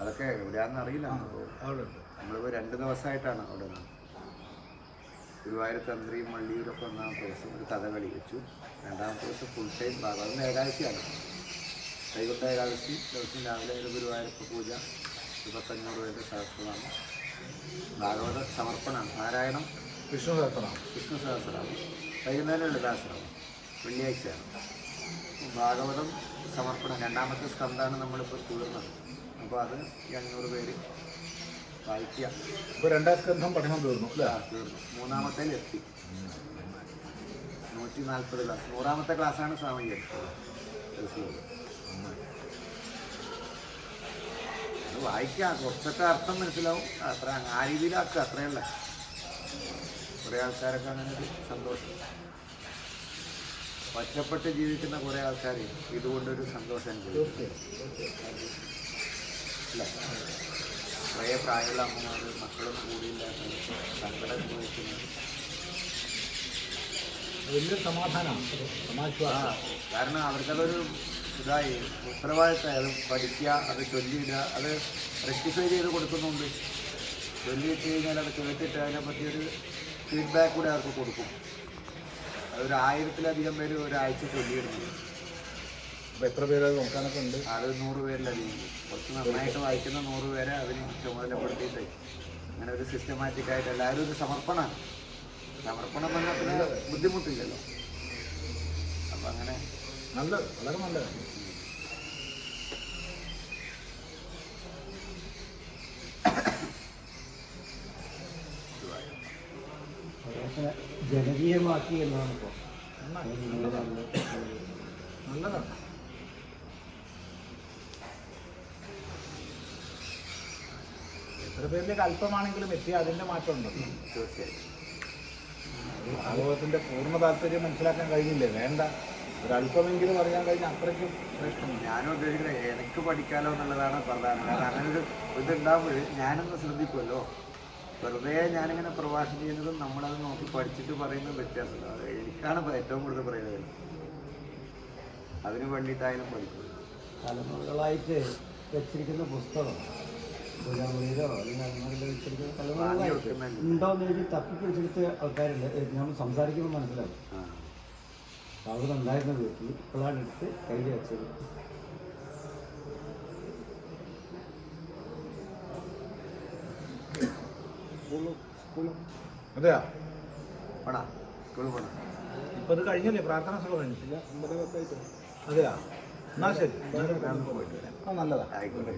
അതൊക്കെ എവിടെയാണെന്ന് അറിയില്ല. നമ്മളിപ്പോ രണ്ടു ഉണ്ട്. നമ്മളിപ്പോൾ രണ്ട് ദിവസമായിട്ടാണ് അവിടെ നിന്ന്. ഗുരുവായൂർ തന്ത്രിയും വള്ളിയൂരൊക്കെ ഒന്നാമത്തെ ദിവസം ഒരു കഥകളി വെച്ചു രണ്ടാമത്തെ ദിവസം ഫുൾ ടൈം ഭാഗം ഏകാദശിയാണ്. കൈകൊണ്ട ഏകാദശി ദിവസം രാവിലെ ഒരു ഗുരുവായൂരപ്പ പൂജ ഇരുപത്തഞ്ഞൂറ് പേരുടെ സഹസ്രമാണ് ഭാഗവത സമർപ്പണമാണ്. നാരായണം വിഷ്ണു സഹസ്രമാണ് വിഷ്ണു സഹസ്രമാണ് വൈകുന്നേരം ലളിതാശ്രമം വെള്ളിയാഴ്ചയാണ്. ഭാഗവതം സമർപ്പണം. രണ്ടാമത്തെ സ്കന്ധാണ് നമ്മളിപ്പോൾ തീർന്നത്. അപ്പോൾ അത് ഈ അഞ്ഞൂറ് പേര് വായിക്കുക. ഇപ്പൊ രണ്ടാം സ്കന്ധം പഠനം തീർന്നു അല്ലേ? തീർന്നു. മൂന്നാമത്തെ എത്തി. നൂറ്റി നാൽപ്പത് ക്ലാസ്. നൂറാമത്തെ ക്ലാസ്സാണ് സ്വാമി തൃശ്ശൂർ വായിക്കാം കുറച്ചൊക്കെ അർത്ഥം മനസ്സിലാവും. അത്ര ആ രീതിയിലാക്കുക. അത്രയല്ല. കുറേ ആൾക്കാരൊക്കെ അങ്ങനെ ഒരു സന്തോഷം. ഒറ്റപ്പെട്ട് ജീവിക്കുന്ന കുറേ ആൾക്കാർ ഇതുകൊണ്ടൊരു സന്തോഷം അനുഭവിക്കും അല്ല കുറേ പ്രായമുള്ള അമ്മമാർ മക്കളൊന്നും കൂടിയില്ലാത്ത സങ്കടം അനുഭവിക്കുന്നത് വലിയ സമാധാനമാണ്. സമാശ്വാസം. കാരണം അവർക്കതൊരു ഇതായി. ഉത്തരവാദിത്തം അത് പഠിക്കുക അത് ചൊല്ലിയിടുക അത് റെക്ടിഫൈ ചെയ്ത് കൊടുക്കുന്നുണ്ട്. ചൊല്ലിയിട്ട് കഴിഞ്ഞാൽ അത് കേട്ടിട്ട് അതിനെപ്പറ്റി ഒരു ഫീഡ്ബാക്ക് കൂടെ അവർക്ക് കൊടുക്കും. അതൊരു ആയിരത്തിലധികം പേര് ഒരാഴ്ച ചൊല്ലിയിടുന്നുണ്ട്. എത്ര പേര് അത് നോക്കാനൊക്കെ ഉണ്ട് അത് നൂറ് പേരിലധികം. കുറച്ച് നന്നായിട്ട് വായിക്കുന്ന നൂറ് പേരെ അതിന് ചുമതലപ്പെടുത്തിയിട്ട് അങ്ങനെ ഒരു സിസ്റ്റമാറ്റിക് ആയിട്ട് എല്ലാവരും ഒരു സമർപ്പണമാണ്. സമർപ്പണം പറഞ്ഞാൽ പിന്നെ ബുദ്ധിമുട്ടില്ലല്ലോ. അപ്പം അങ്ങനെ നല്ല വളരെ നല്ല ജനകീയമാക്കി എന്നാണ് ഇപ്പോൾ. നല്ലതാണ്. പേരിലേക്ക് അല്പമാണെങ്കിലും എത്തി അതിന്റെ മാറ്റം ഉണ്ടല്ലോ തീർച്ചയായിട്ടും ഭാഗവതത്തിന്റെ പൂർണ താല്പര്യം മനസ്സിലാക്കാൻ കഴിഞ്ഞില്ലേ? വേണ്ട. ഒരല്പമെങ്കിലും അറിയാൻ കഴിഞ്ഞ അത്രയ്ക്കും ശ്രേഷ്ഠം ഞാനും ഉദ്ദേശിക്കുന്നത് എനിക്ക് പഠിക്കാലോ എന്നുള്ളതാണ് പ്രധാനം. കാരണം അങ്ങനൊരു ഇതുണ്ടാകുമ്പോൾ ഞാനൊന്ന് ശ്രദ്ധിക്കുമല്ലോ വെറുതെ ഞാനിങ്ങനെ പ്രഭാഷണം ചെയ്യുന്നതും നമ്മളത് നോക്കി പഠിച്ചിട്ട് പറയുന്നത് വ്യത്യാസമില്ല അത് എനിക്കാണ് ഏറ്റവും കൂടുതൽ പ്രയോജനം അതിന് വേണ്ടിയിട്ടായാലും പഠിക്കും. തലമുറകളായിട്ട് വെച്ചിരിക്കുന്ന പുസ്തകം. വെക്കുന്നുണ്ട്. ഉണ്ടോയെന്ന് എഴുതി തപ്പിപ്പിടിച്ചെടുത്ത ആൾക്കാരുണ്ട്. നമ്മൾ സംസാരിക്കുമ്പോൾ മനസ്സിലാവും. അവിടെ ഉണ്ടായിരുന്ന വീട്ടിൽ ഇപ്പോഴാണ് എടുത്ത് കയ്യിൽ വെച്ചത്. അതെയാ? പോടാ സ്കൂളിൽ പോടാ. ഇപ്പൊ അത് കഴിഞ്ഞല്ലേ? പ്രാർത്ഥന സഭ കഴിഞ്ഞിട്ടില്ല അതെയാ? എന്നാ ശരി. പോയിട്ട് വരാം. നല്ലതാ. ആയിക്കോട്ടെ.